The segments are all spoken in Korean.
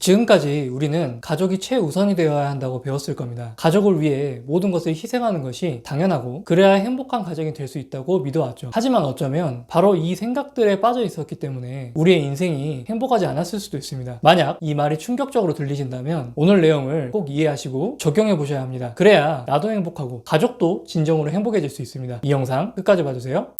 지금까지 우리는 가족이 최우선이 되어야 한다고 배웠을 겁니다. 가족을 위해 모든 것을 희생하는 것이 당연하고 그래야 행복한 가정이 될 수 있다고 믿어왔죠. 하지만 어쩌면 바로 이 생각들에 빠져 있었기 때문에 우리의 인생이 행복하지 않았을 수도 있습니다. 만약 이 말이 충격적으로 들리신다면 오늘 내용을 꼭 이해하시고 적용해 보셔야 합니다. 그래야 나도 행복하고 가족도 진정으로 행복해질 수 있습니다. 이 영상 끝까지 봐주세요.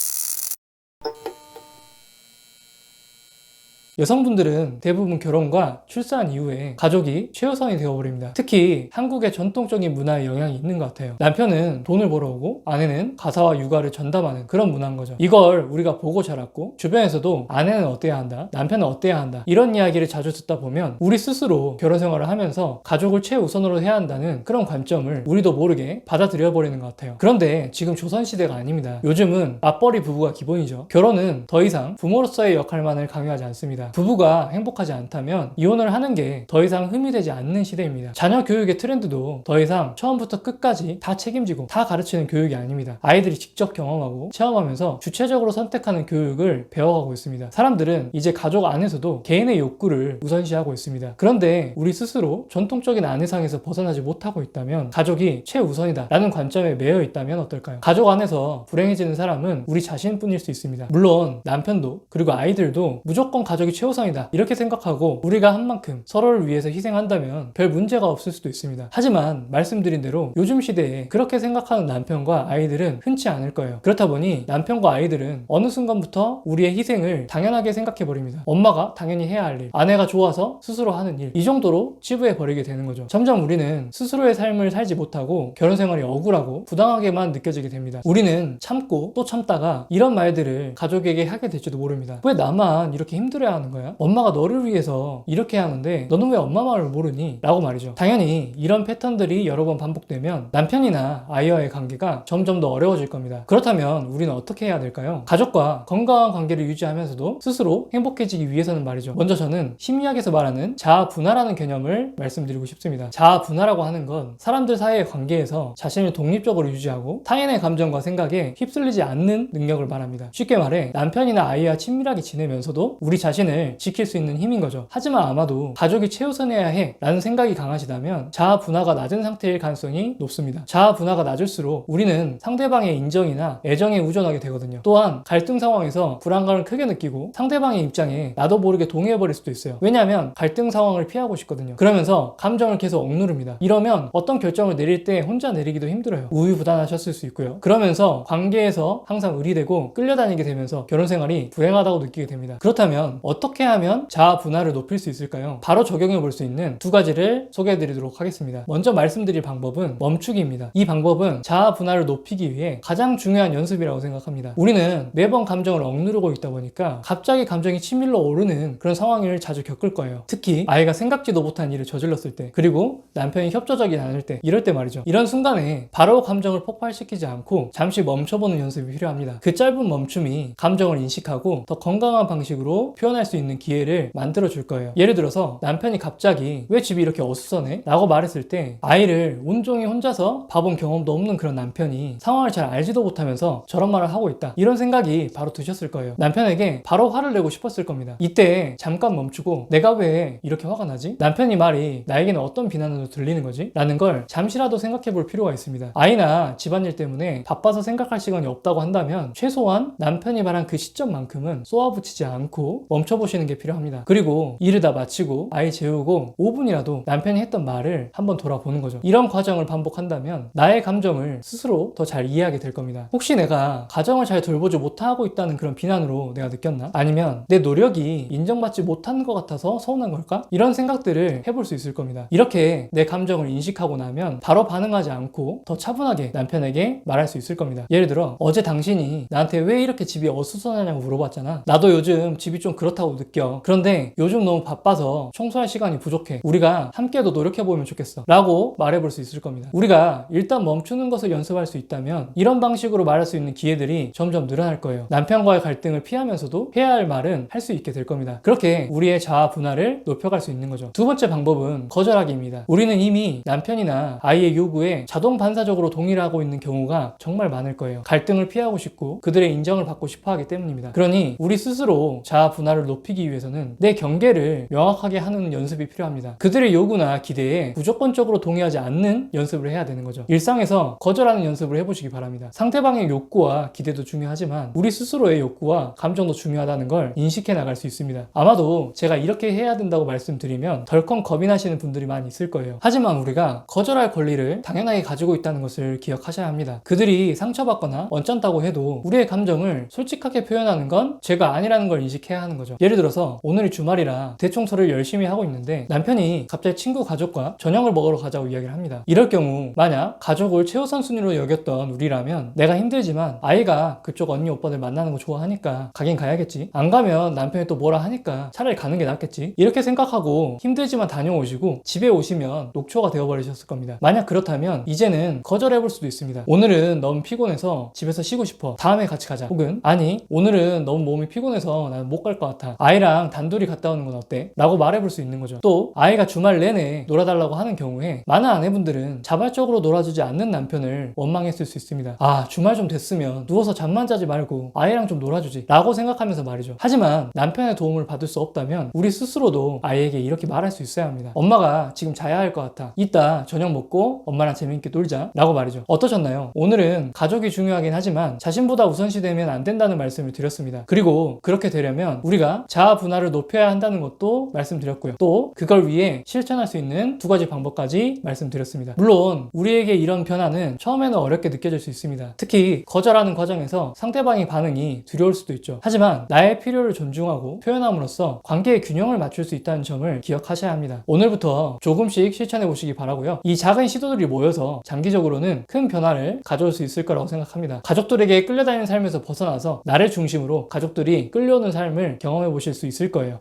여성분들은 대부분 결혼과 출산 이후에 가족이 최우선이 되어버립니다. 특히 한국의 전통적인 문화에 영향이 있는 것 같아요. 남편은 돈을 벌어오고 아내는 가사와 육아를 전담하는 그런 문화인 거죠. 이걸 우리가 보고 자랐고 주변에서도 아내는 어때야 한다, 남편은 어때야 한다 이런 이야기를 자주 듣다 보면 우리 스스로 결혼 생활을 하면서 가족을 최우선으로 해야 한다는 그런 관점을 우리도 모르게 받아들여 버리는 것 같아요. 그런데 지금 조선 시대가 아닙니다. 요즘은 맞벌이 부부가 기본이죠. 결혼은 더 이상 부모로서의 역할만을 강요하지 않습니다. 부부가 행복하지 않다면 이혼을 하는 게 더 이상 흠이 되지 않는 시대입니다. 자녀 교육의 트렌드도 더 이상 처음부터 끝까지 다 책임지고 다 가르치는 교육이 아닙니다. 아이들이 직접 경험하고 체험하면서 주체적으로 선택하는 교육을 배워가고 있습니다. 사람들은 이제 가족 안에서도 개인의 욕구를 우선시하고 있습니다. 그런데 우리 스스로 전통적인 아내상에서 벗어나지 못하고 있다면 가족이 최우선이다 라는 관점에 매여 있다면 어떨까요? 가족 안에서 불행해지는 사람은 우리 자신뿐일 수 있습니다. 물론 남편도 그리고 아이들도 무조건 가족이 최우선이다 이렇게 생각하고 우리가 한 만큼 서로를 위해서 희생한다면 별 문제가 없을 수도 있습니다. 하지만 말씀드린 대로 요즘 시대에 그렇게 생각하는 남편과 아이들은 흔치 않을 거예요. 그렇다 보니 남편과 아이들은 어느 순간부터 우리의 희생을 당연하게 생각해 버립니다. 엄마가 당연히 해야 할 일, 아내가 좋아서 스스로 하는 일, 이 정도로 치부해 버리게 되는 거죠. 점점 우리는 스스로의 삶을 살지 못하고 결혼 생활이 억울하고 부당하게만 느껴지게 됩니다. 우리는 참고 또 참다가 이런 말들을 가족에게 하게 될지도 모릅니다. 왜 나만 이렇게 힘들어야 하는 거야? 엄마가 너를 위해서 이렇게 하는데 너는 왜 엄마 말을 모르니? 라고 말이죠. 당연히 이런 패턴들이 여러 번 반복되면 남편이나 아이와의 관계가 점점 더 어려워질 겁니다. 그렇다면 우리는 어떻게 해야 될까요? 가족과 건강한 관계를 유지하면서도 스스로 행복해지기 위해서는 말이죠. 먼저 저는 심리학에서 말하는 자아 분화라는 개념을 말씀드리고 싶습니다. 자아 분화라고 하는 건 사람들 사이의 관계에서 자신을 독립적으로 유지하고 타인의 감정과 생각에 휩쓸리지 않는 능력을 말합니다. 쉽게 말해 남편이나 아이와 친밀하게 지내면서도 우리 자신을 지킬 수 있는 힘인 거죠. 하지만 아마도 가족이 최우선해야 해 라는 생각이 강하시다면 자아 분화가 낮은 상태일 가능성이 높습니다. 자아 분화가 낮을수록 우리는 상대방의 인정이나 애정에 우존하게 되거든요. 또한 갈등 상황에서 불안감을 크게 느끼고 상대방의 입장에 나도 모르게 동의해버릴 수도 있어요. 왜냐하면 갈등 상황을 피하고 싶거든요. 그러면서 감정을 계속 억누릅니다. 이러면 어떤 결정을 내릴 때 혼자 내리기도 힘들어요. 우유부단하셨을 수 있고요. 그러면서 관계에서 항상 의리되고 끌려다니게 되면서 결혼 생활이 불행하다고 느끼게 됩니다. 그렇다면 어 떻게 하면 자아 분화를 높일 수 있을까요? 바로 적용해 볼 수 있는 두 가지를 소개해 드리도록 하겠습니다. 먼저 말씀드릴 방법은 멈추기입니다. 이 방법은 자아 분화를 높이기 위해 가장 중요한 연습이라고 생각합니다. 우리는 매번 감정을 억누르고 있다 보니까 갑자기 감정이 치밀러 오르는 그런 상황을 자주 겪을 거예요. 특히 아이가 생각지도 못한 일을 저질렀을 때, 그리고 남편이 협조적이 않을 때, 이럴 때 말이죠. 이런 순간에 바로 감정을 폭발시키지 않고 잠시 멈춰보는 연습이 필요합니다. 그 짧은 멈춤이 감정을 인식하고 더 건강한 방식으로 표현할 수 있는 기회를 만들어 줄 거예요. 예를 들어서 남편이 갑자기 왜 집이 이렇게 어수선해? 라고 말했을 때 아이를 온종일 혼자서 봐본 경험도 없는 그런 남편이 상황을 잘 알지도 못하면서 저런 말을 하고 있다. 이런 생각이 바로 드셨을 거예요. 남편에게 바로 화를 내고 싶었을 겁니다. 이때 잠깐 멈추고 내가 왜 이렇게 화가 나지? 남편이 말이 나에게는 어떤 비난으로 들리는 거지? 라는 걸 잠시라도 생각해 볼 필요가 있습니다. 아이나 집안일 때문에 바빠서 생각할 시간이 없다고 한다면 최소한 남편이 말한 그 시점만큼은 쏘아붙이지 않고 멈춰 보시는 게 필요합니다. 그리고 일을 다 마치고 아이 재우고 5분이라도 남편이 했던 말을 한번 돌아보는 거죠. 이런 과정을 반복한다면 나의 감정을 스스로 더 잘 이해하게 될 겁니다. 혹시 내가 가정을 잘 돌보지 못하고 있다는 그런 비난으로 내가 느꼈나? 아니면 내 노력이 인정받지 못하는 것 같아서 서운한 걸까? 이런 생각들을 해볼 수 있을 겁니다. 이렇게 내 감정을 인식하고 나면 바로 반응하지 않고 더 차분하게 남편에게 말할 수 있을 겁니다. 예를 들어 어제 당신이 나한테 왜 이렇게 집이 어수선하냐고 물어봤잖아. 나도 요즘 집이 좀 그렇다고 느껴. 그런데 요즘 너무 바빠서 청소할 시간이 부족해. 우리가 함께 더 노력해 보면 좋겠어. 라고 말해볼 수 있을 겁니다. 우리가 일단 멈추는 것을 연습할 수 있다면 이런 방식으로 말할 수 있는 기회들이 점점 늘어날 거예요. 남편과의 갈등을 피하면서도 해야 할 말은 할 수 있게 될 겁니다. 그렇게 우리의 자아 분할을 높여갈 수 있는 거죠. 두 번째 방법은 거절하기입니다. 우리는 이미 남편이나 아이의 요구에 자동 반사적으로 동의를 하고 있는 경우가 정말 많을 거예요. 갈등을 피하고 싶고 그들의 인정을 받고 싶어 하기 때문입니다. 그러니 우리 스스로 자아 분할을 높 높이기 위해서는 내 경계를 명확하게 하는 연습이 필요합니다. 그들의 요구나 기대에 무조건적으로 동의하지 않는 연습을 해야 되는 거죠. 일상에서 거절하는 연습을 해보시기 바랍니다. 상대방의 욕구와 기대도 중요하지만 우리 스스로의 욕구와 감정도 중요하다는 걸 인식해 나갈 수 있습니다. 아마도 제가 이렇게 해야 된다고 말씀드리면 덜컹 겁이 나시는 분들이 많이 있을 거예요. 하지만 우리가 거절할 권리를 당연하게 가지고 있다는 것을 기억하셔야 합니다. 그들이 상처받거나 언짢다고 해도 우리의 감정을 솔직하게 표현하는 건 죄가 아니라는 걸 인식해야 하는 거죠. 예를 들어서 오늘이 주말이라 대청소를 열심히 하고 있는데 남편이 갑자기 친구 가족과 저녁을 먹으러 가자고 이야기를 합니다. 이럴 경우 만약 가족을 최우선 순위로 여겼던 우리라면 내가 힘들지만 아이가 그쪽 언니 오빠들 만나는 거 좋아하니까 가긴 가야겠지. 안 가면 남편이 또 뭐라 하니까 차라리 가는 게 낫겠지. 이렇게 생각하고 힘들지만 다녀오시고 집에 오시면 녹초가 되어버리셨을 겁니다. 만약 그렇다면 이제는 거절해볼 수도 있습니다. 오늘은 너무 피곤해서 집에서 쉬고 싶어. 다음에 같이 가자. 혹은 아니 오늘은 너무 몸이 피곤해서 나는 못 갈 것 같아. 아이랑 단둘이 갔다 오는 건 어때? 라고 말해볼 수 있는 거죠. 또 아이가 주말 내내 놀아달라고 하는 경우에 많은 아내분들은 자발적으로 놀아주지 않는 남편을 원망했을 수 있습니다. 아 주말 좀 됐으면 누워서 잠만 자지 말고 아이랑 좀 놀아주지 라고 생각하면서 말이죠. 하지만 남편의 도움을 받을 수 없다면 우리 스스로도 아이에게 이렇게 말할 수 있어야 합니다. 엄마가 지금 자야 할 것 같아. 이따 저녁 먹고 엄마랑 재밌게 놀자 라고 말이죠. 어떠셨나요? 오늘은 가족이 중요하긴 하지만 자신보다 우선시되면 안 된다는 말씀을 드렸습니다. 그리고 그렇게 되려면 우리가 자아 분할을 높여야 한다는 것도 말씀드렸고요. 또 그걸 위해 실천할 수 있는 두 가지 방법까지 말씀드렸습니다. 물론 우리에게 이런 변화는 처음에는 어렵게 느껴질 수 있습니다. 특히 거절하는 과정에서 상대방의 반응이 두려울 수도 있죠. 하지만 나의 필요를 존중하고 표현함으로써 관계의 균형을 맞출 수 있다는 점을 기억하셔야 합니다. 오늘부터 조금씩 실천해 보시기 바라고요. 이 작은 시도들이 모여서 장기적으로는 큰 변화를 가져올 수 있을 거라고 생각합니다. 가족들에게 끌려다니는 삶에서 벗어나서 나를 중심으로 가족들이 끌려오는 삶을 경험해 보실 수 있을 거예요.